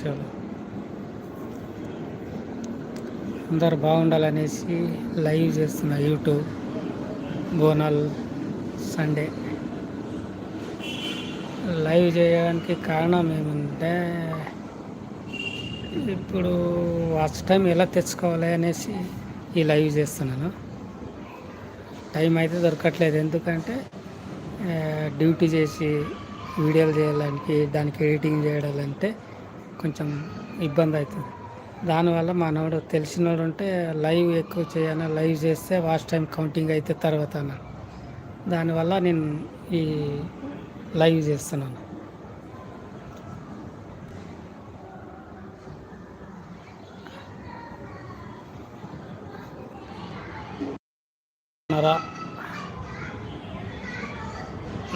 శుభాకాంక్షలు అందరు బాగుండాలనేసి లైవ్ చేస్తున్న యూట్యూబ్ బోనాల్ సండే. లైవ్ చేయడానికి కారణం ఏముంటే ఇప్పుడు వాచ్ టైం ఎలా తెచ్చుకోవాలి అనేసి ఈ లైవ్ చేస్తున్నాను. టైం అయితే దొరకట్లేదు. ఎందుకంటే డ్యూటీ చేసి వీడియోలు చేయడానికి దానికి ఎడిటింగ్ చేయడాలంటే కొంచెం ఇబ్బంది అవుతుంది దానివల్ల మనోడు తెలిసినోడు ఉంటే లైవ్ ఎక్కువ చేయాలి లైవ్ చేస్తే వాచ్ టైం కౌంటింగ్ అయితే తర్వాత అన్నాడు దానివల్ల నేను ఈ లైవ్ చేస్తున్నాను.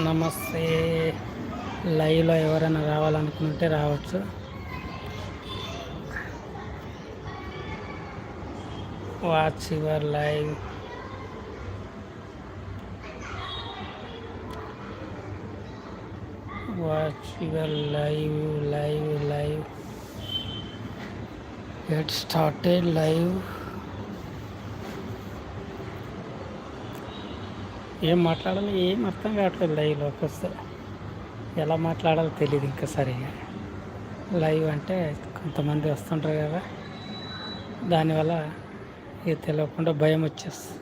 నమస్తే. లైవ్లో ఎవరైనా రావాలనుకుంటే రావచ్చు. Watch your live watch your live live live get started live ఏం మాట్లాడాలి? ఏం అర్థం కావట్లేదు లైవ్లోకి వస్తే. ఎలా మాట్లాడాలో తెలియదు ఇంకా సరిగా. లైవ్ అంటే కొంతమంది వస్తుంటారు కదా. దానివల్ల ఇది తెలియకుండా భయం వచ్చేస్తుంది.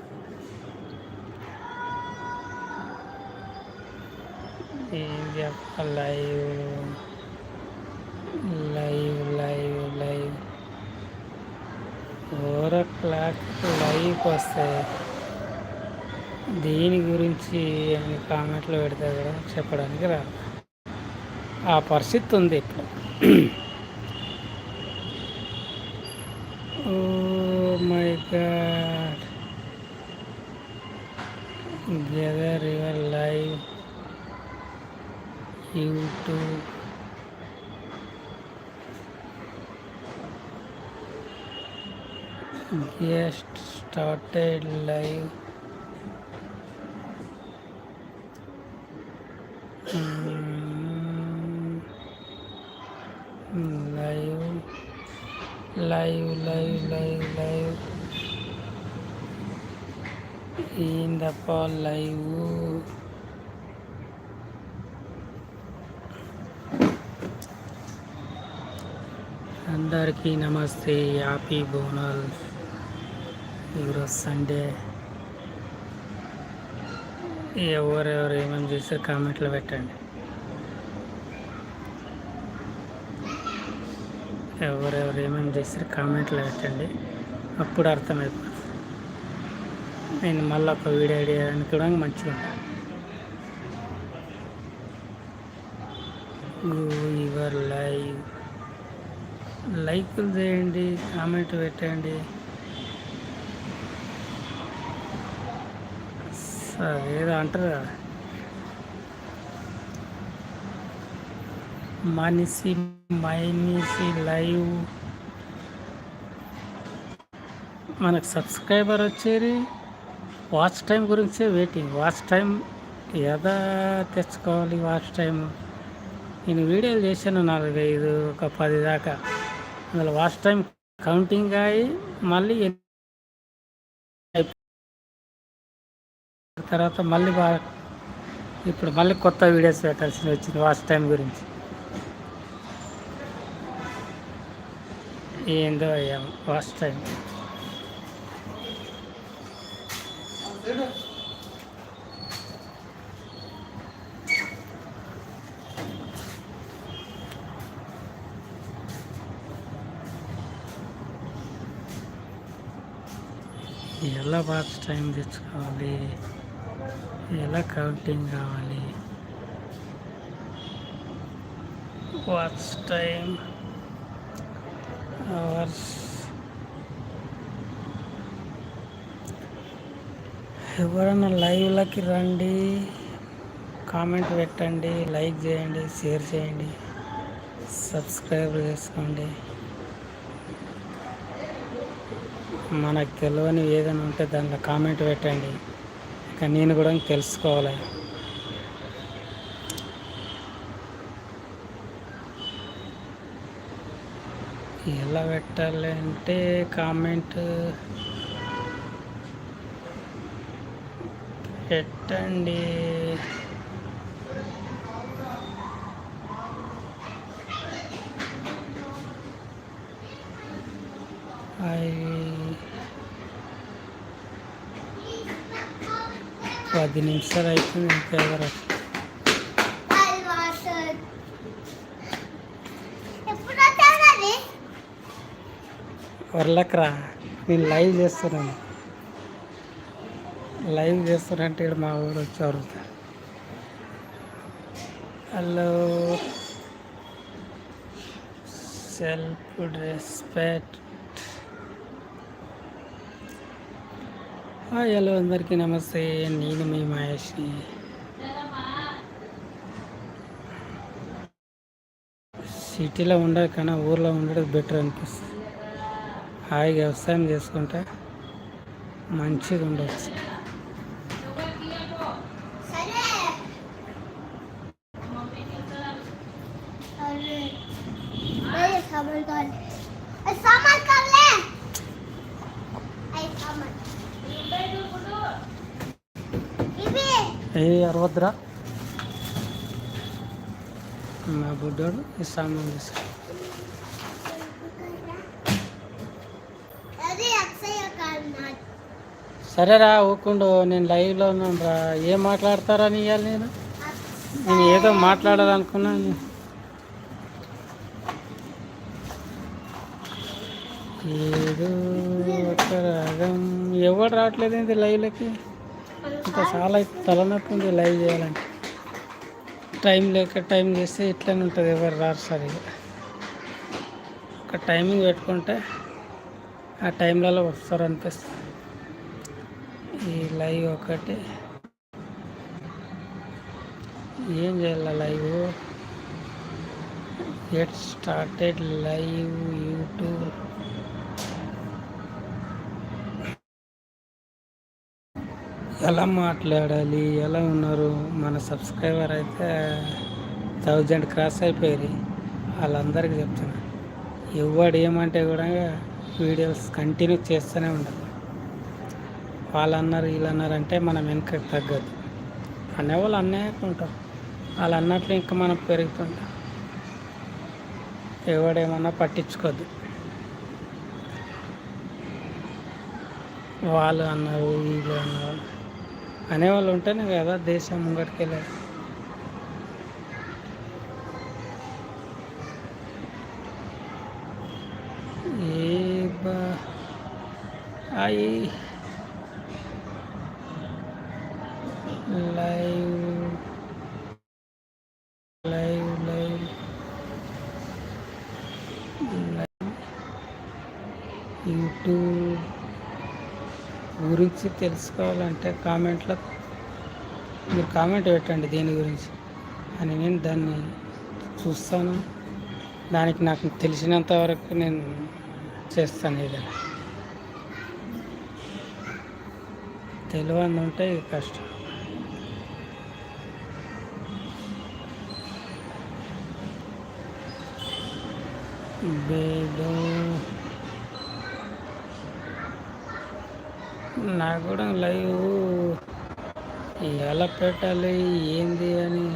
ఏం live? Live live live. Four o'clock లైవ్కి వస్తే దీని గురించి అని కామెంట్లు పెడితే కూడా చెప్పడానికి రాదు ఆ పరిస్థితి ఉంది ఇప్పుడు. ఓ my God gather your live YouTube guest started ఏందప్ప live అందరికీ నమస్తే హ్యాపీ బోనల్. ఈరోజు సండే. ఎవరెవరు ఏమేమి చేస్తే కామెంట్లు పెట్టండి. ఎవరెవరు ఏమేమి చేస్తారు కామెంట్లు పెట్టండి. అప్పుడు అర్థమైపోతుంది. నేను మళ్ళీ ఒక వీడియో చేయడానికి కూడా మంచిగా యువర్ లైవ్ లైకులు చేయండి కామెంట్ పెట్టండి. ఏదో అంటారు కదా. మనిషి మైనిషి లైవ్. మనకు సబ్స్క్రైబర్ వచ్చేది. వాచ్ టైం గురించే వెయిటింగ్. వాచ్ టైం ఎలా తెచ్చుకోవాలి వాచ్ టైం? నేను వీడియోలు చేశాను నాలుగైదు ఒక పది దాకా. అందులో వాచ్ టైం కౌంటింగ్ అయ్యి మళ్ళీ తర్వాత మళ్ళీ బాగా ఇప్పుడు మళ్ళీ కొత్త వీడియోస్ పెట్టాల్సి వచ్చింది వాచ్ టైం గురించి. ఏందో అయ్యా వాచ్ టైం. ఎలా వాచ్ టైం తెచ్చుకోవాలి. ఎలా కౌంటింగ్ కావాలి. వాచ్ టైం అవర్స్ ఎవరైనా లైవ్లకి రండి కామెంట్ పెట్టండి లైక్ చేయండి షేర్ చేయండి సబ్స్క్రైబ్ చేసుకోండి. మనకు తెలియని ఏదైనా ఉంటే దాంట్లో కామెంట్ పెట్టండి. ఇక నేను కూడా తెలుసుకోవాలి. ఎలా పెట్టాలి అంటే కామెంట్ పెట్టండి. పది నిమిషాలు అయిపోయింది ఇంకా ఎవరు వర్లకరా నేను లైవ్ చేస్తున్నాను. లైవ్ చేస్తారంటే ఇక్కడ మా ఊరు వచ్చారు హలో. Self respect. హలో అందరికీ నమస్తే. నేను మీ మహేష్ని. సిటీలో ఉండదు కన్నా ఊర్లో ఉండడం బెటర్ అనిపిస్తుంది. హాయిగా వ్యవసాయం చేసుకుంటే మంచిగా ఉండవచ్చు ఏ అరవద్రా మా బుడ్డోడు తీసుకు సరేరా ఊకుండు నేను లైవ్లో ఉన్నాను రా. ఏం మాట్లాడతారని ఇవ్వాలి నేను? నేను ఏదో మాట్లాడాలనుకున్నాను. ఏదో ఒక రాగం. ఎవరు రావట్లేదు ఏంటి లైవ్లకి ఇంకా చాలా తలనొప్పి లైవ్ చేయాలంటే. టైం లేక టైం చేస్తే ఇట్లనే ఉంటుంది ఎవరు రారు సరిగా. ఒక టైమింగ్ పెట్టుకుంటే ఆ టైంలలో వస్తారు అనిపిస్తుంది. ఈ లైవ్ ఒకటి. ఏం చేయాలి live? Get started live YouTube. ఎలా మాట్లాడాలి ఎలా ఉన్నారు? మన సబ్స్క్రైబర్ అయితే థౌజండ్ క్రాస్ అయిపోయారు. వాళ్ళందరికీ చెప్తున్నా ఎవడు ఏమంటే కూడా వీడియోస్ కంటిన్యూ చేస్తూనే ఉండాలి. వాళ్ళు అన్నారు వీళ్ళు అన్నారంటే మనం వెనక తగ్గదు. అనేవాళ్ళు అన్నయ్యకు ఉంటారు. వాళ్ళు అన్నట్లు ఇంకా మనం పెరుగుతుంటాం. ఎవడేమన్నా పట్టించుకోద్దు వాళ్ళు అన్నారు వీళ్ళు అన్నారు. అనేవాళ్ళు ఉంటేనే కదా దేశం ముంగటికి వెళ్ళారు ఏ బా అయి లైవ్ లైవ్ లైవ్ యూట్యూబ్ గురించి తెలుసుకోవాలంటే కామెంట్లో మీరు కామెంట్ పెట్టండి దీని గురించి అని నేను దాన్ని చూస్తాను. దానికి నాకు తెలిసినంత వరకు నేను చేస్తాను ఏదైనా తెలియని ఉంటే కష్టం. బేడో నాకు కూడా లైవ్. ఎలా పెట్టాలి ఏంది అని.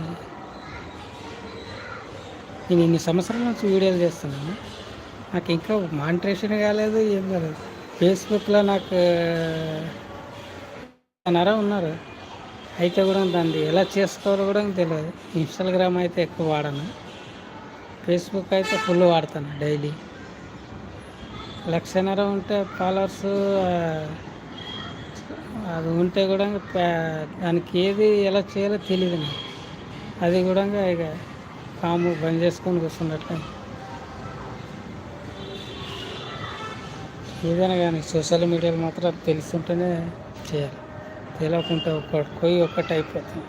నేను ఇన్ని సంవత్సరాల నుంచి వీడియోలు చేస్తున్నాను నాకు ఇంకా మానిటరేషన్ కాలేదు ఏం కాలేదు. ఫేస్బుక్లో నాకు నర ఉన్నారు. అయితే కూడా దాన్ని ఎలా చేసుకోవాలో కూడా తెలియదు. ఇన్స్టాగ్రామ్ అయితే ఎక్కువ వాడను. ఫేస్బుక్ అయితే ఫుల్ వాడతాను డైలీ. లక్షన్నర ఉంటే ఫాలోవర్స్ అది ఉంటే కూడా దానికి ఏది ఎలా చేయాలో తెలియదు నాకు. అది కూడా ఇక కాము బంద్ చేసుకొని కూర్చున్నట్లే ఏదైనా కానీ సోషల్ మీడియాలో మాత్రం తెలుసుంటేనే చేయాలి. తెలియకుండా ఒక్క పోయి ఒక్కటి అయిపోతుంది.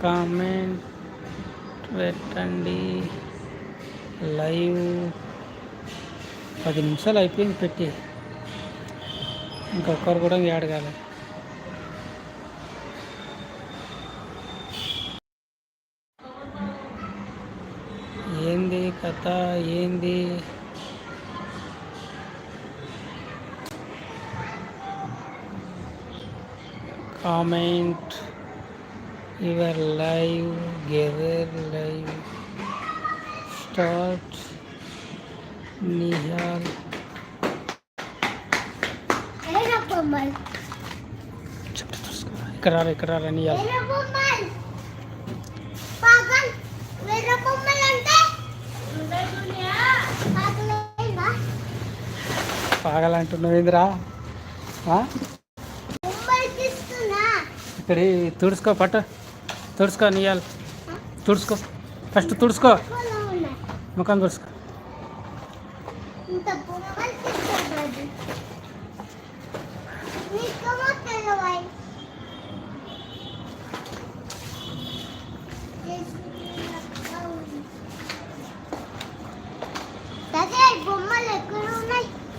కామెంట్ పెట్టండి. లైవ్ పది నిమిషాలు అయిపోయింది పెట్టి. ఇంకొకరు కూడా యాడ్ కాలేదు ఏంది కథ? ఏంది? Comment. Your live gather live start Nihal ఇక్కడ ఇక్కడ నిహాల్ పాగాలంటున్నావు ఏందిరా? ఇక్కడ తుడుచుకో పట్టు. తుడుచుకో నీయాలి. తుడుచుకో. ఫస్ట్ తుడుచుకో. ముఖం తుడుచుకో.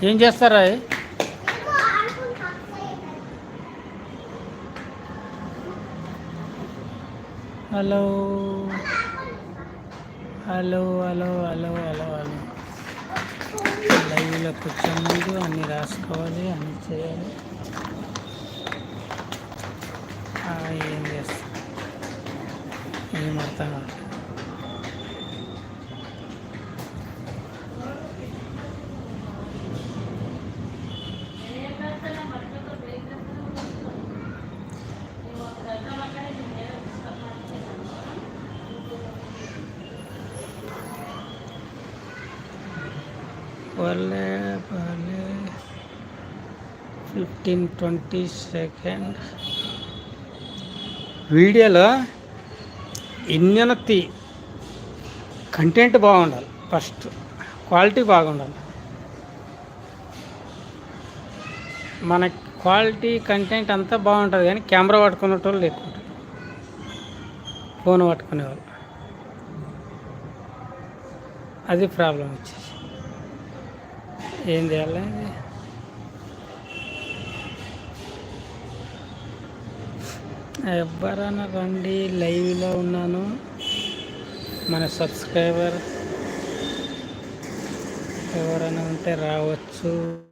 ఏం చేస్తారా? Hello. Hello hello hello hello hello. లైవ్లో కూర్చొని ముందు అన్నీ రాసుకోవాలి అన్నీ చేయాలి. ఏం చేస్తా? ఏం అర్థం పర్లే పర్లే. Fifteen twenty second. వీడియోలో ఇన్యనతి కంటెంట్ బాగుండాలి. ఫస్ట్ క్వాలిటీ బాగుండాలి. మన క్వాలిటీ కంటెంట్ అంతా బాగుంటుంది కానీ కెమెరా పట్టుకునేటోళ్ళు లేకుంటారు. ఫోన్ పట్టుకునేవాళ్ళు. అది ప్రాబ్లం వచ్చేసి ఏం చేయాలి? ఇది? ఎవరైనా రండి లైవ్లో ఉన్నాను. మన సబ్స్క్రైబర్ ఎవరైనా ఉంటే రావచ్చు.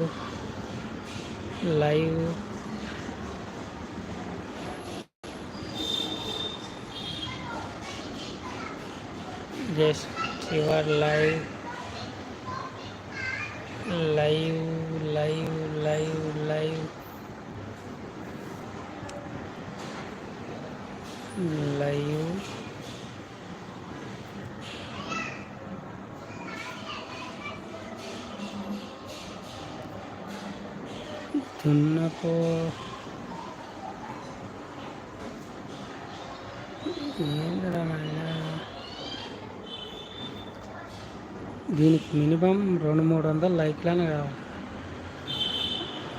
Live. Just your live. Live live live live live దున్నపో ఏందిరా నాయనా దీనికి మినిమం రెండు మూడు వందల లైక్లను కావాలి.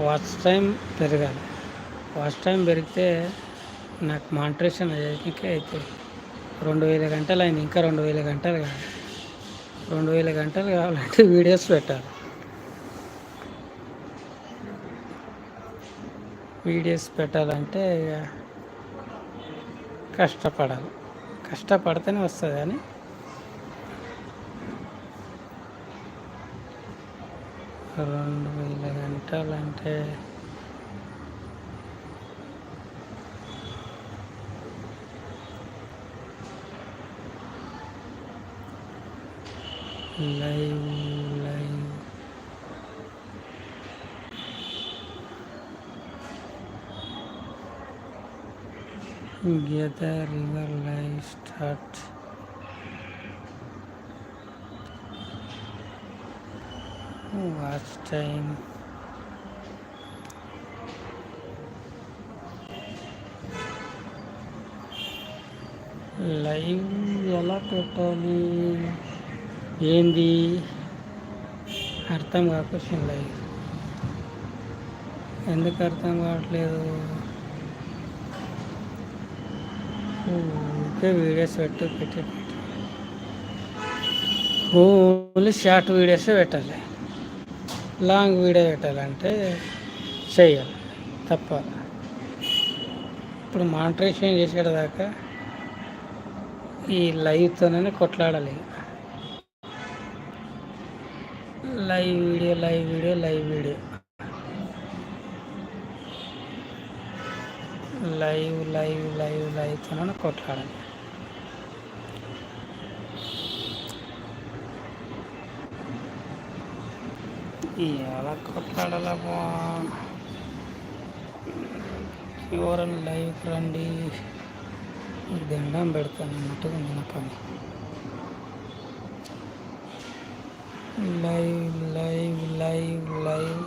వాచ్ టైం పెరగాలి. వాచ్ టైం పెరిగితే నాకు మాంట్రేషన్ అయ్యేకే అవుతుంది రెండు వేల గంటలు అయింది. ఇంకా రెండు వేల గంటలు కావాలి. రెండు వేల గంటలు కావాలంటే వీడియోస్ పెట్టాలి. వీడియోస్ పెట్టాలంటే ఇక కష్టపడాలి. కష్టపడితేనే వస్తుంది కానీ రెండు వేల గంటలంటే live live Gather river live start. Watch time. Live ఎలా పెట్టాలి ఏంది? అర్థం కాకొచ్చింది లైవ్. ఎందుకు అర్థం కావట్లేదు? ఓకే వీడియోస్ పెట్టు పెట్టి ఓన్లీ షార్ట్ వీడియోస్ పెట్టాలి. లాంగ్ వీడియో పెట్టాలంటే చేయాలి తప్ప ఇప్పుడు మానిటరేషన్ చేసేదాకా ఈ లైవ్తోనే కొట్లాడాలి. Live video live video live video. Live live live లైవ్తోనే కొట్లాడాలి. ఎలా కొట్లాడాలమ్మా ఎవరైనా లైవ్కి రండి. దండం పెడతాను అన్నట్టుగా ఉంది పని. Live live live live.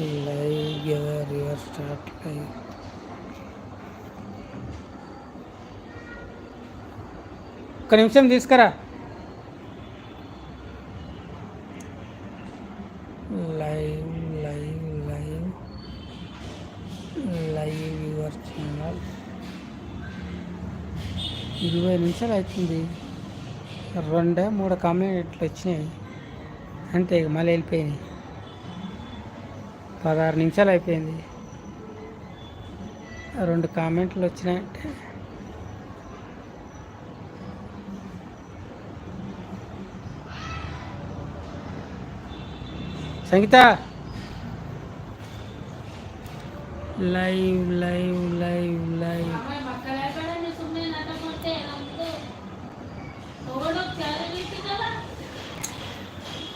Live gather your start live. ఒక్క నిమిషం తీసుకురా. Live live live. Live your channel. ఇరవై నిమిషాలు అవుతుంది. రెండే మూడు కామెంట్లు వచ్చినాయి. అంతే ఇక మళ్ళీ వెళ్ళిపోయినాయి. పదహారు నిమిషాలు అయిపోయింది. రెండు కామెంట్లు వచ్చినాయంటే ಸಂಗೀತ? Live live live live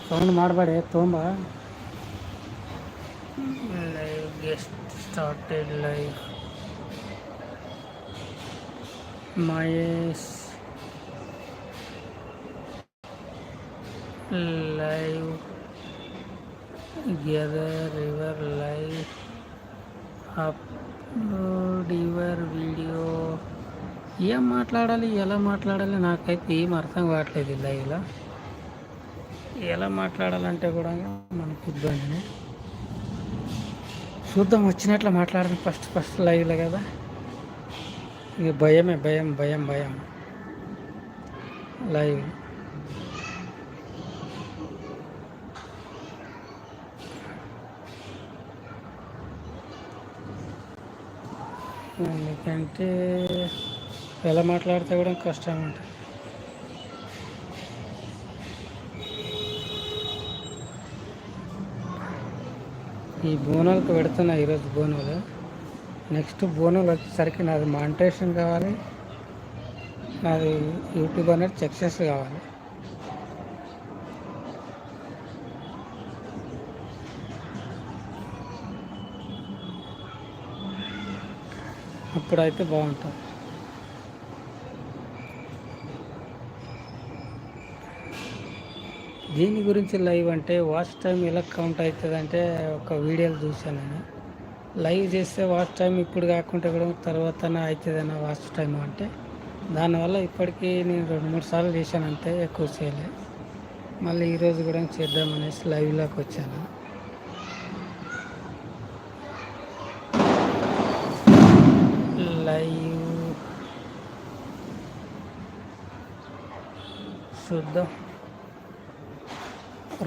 sound ಮಾಡಬೇಡಿ ತೋಂಬ live guest started live Mahesh live gather river life upload your video ఏం మాట్లాడాలి? ఎలా మాట్లాడాలి? నాకైతే ఏం అర్థం కావట్లేదు లైవ్లో ఎలా మాట్లాడాలంటే కూడా మనకు ఇబ్బంది. చూద్దాం వచ్చినట్లు మాట్లాడాలి ఫస్ట్ ఫస్ట్ లైవ్లో కదా. ఇక భయమే భయం భయం భయం. లైవ్ ఎందుకంటే ఎలా మాట్లాడితే కూడా కష్టం ఉంటుంది ఈ బోనాలకు పెడుతున్నా ఈరోజు బోనాలు. నెక్స్ట్ బోనాలు వచ్చేసరికి నాది మానిటేషన్ కావాలి. నాది యూట్యూబ్ అనేది సక్సెస్ కావాలి. అప్పుడైతే బాగుంటుంది. దీని గురించి లైవ్ అంటే వాచ్ టైం ఎలా కౌంట్ అవుతుంది అంటే ఒక వీడియోలు చూశాను నేను. లైవ్ చేస్తే వాచ్ టైం ఇప్పుడు కాకుండా కూడా తర్వాత అవుతుందన్న వాచ్ టైం అంటే. దానివల్ల ఇప్పటికీ నేను రెండు మూడు సార్లు చేశాను అంతే ఎక్కువ చేయలే. మళ్ళీ ఈరోజు కూడా చేద్దామనేసి లైవ్లోకి వచ్చాను లైవ్ చూద్దాం.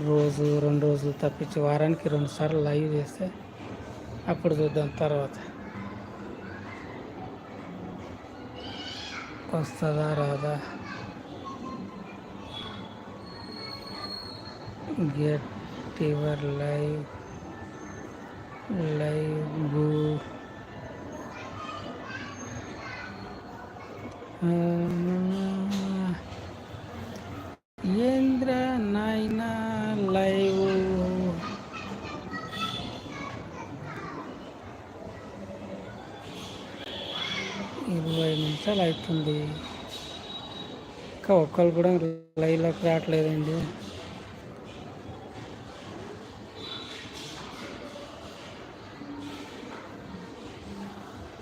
రోజు రెండు రోజులు తప్పించి వారానికి రెండు సార్లు లైవ్ చేస్తే అప్పుడు చూద్దాం తర్వాత. వస్తుందా రాదా? గెట్ యువర్ లైవ్ లైవ్ గూ ఏంద్ర నాయన లైవ్ ఇరవై నిమిషాలు అవుతుంది. ఇంకా ఒక్కరు కూడా లైవ్లోకి రావట్లేదండి.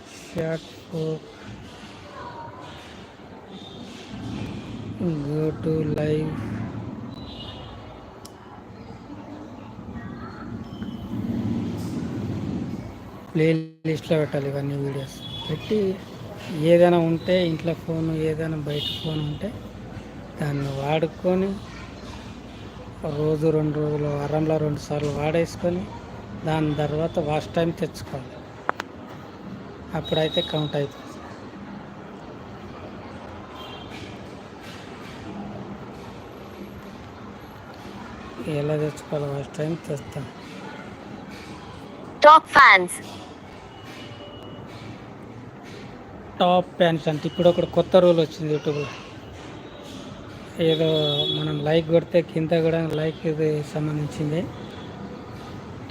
Short go to live. ప్లేలిస్ట్లో పెట్టాలి ఇవన్నీ వీడియోస్ పెట్టి ఏదైనా ఉంటే ఇంట్లో ఫోన్ ఏదైనా బయట ఫోన్ ఉంటే దాన్ని వాడుకొని రోజు రెండు రోజులు వారంలో రెండు సార్లు వాడేసుకొని దాని తర్వాత వాష్ టైం తెచ్చుకోవాలి. అప్పుడైతే కౌంట్ అవుతుంది. ఎలా తెచ్చుకోవాలి ఫస్ట్ టైం తెస్తాం Top fans. టాప్ ప్యాన్స్ అంటే ఇప్పుడు ఒక కొత్త రూల్ వచ్చింది యూట్యూబ్లో. ఏదో మనం లైక్ కొడితే కింద కూడా లైక్ ఇది సంబంధించింది.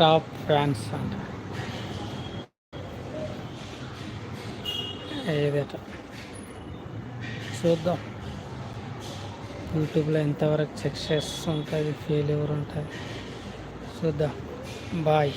టాప్ ఫ్యాన్స్ అంట. ఏదట? చూద్దాం. యూట్యూబ్లో ఎంతవరకు సక్సెస్ ఉంటుంది ఫెయిల్యూర్ ఉంటుంది చూద్దాం. బాయ్.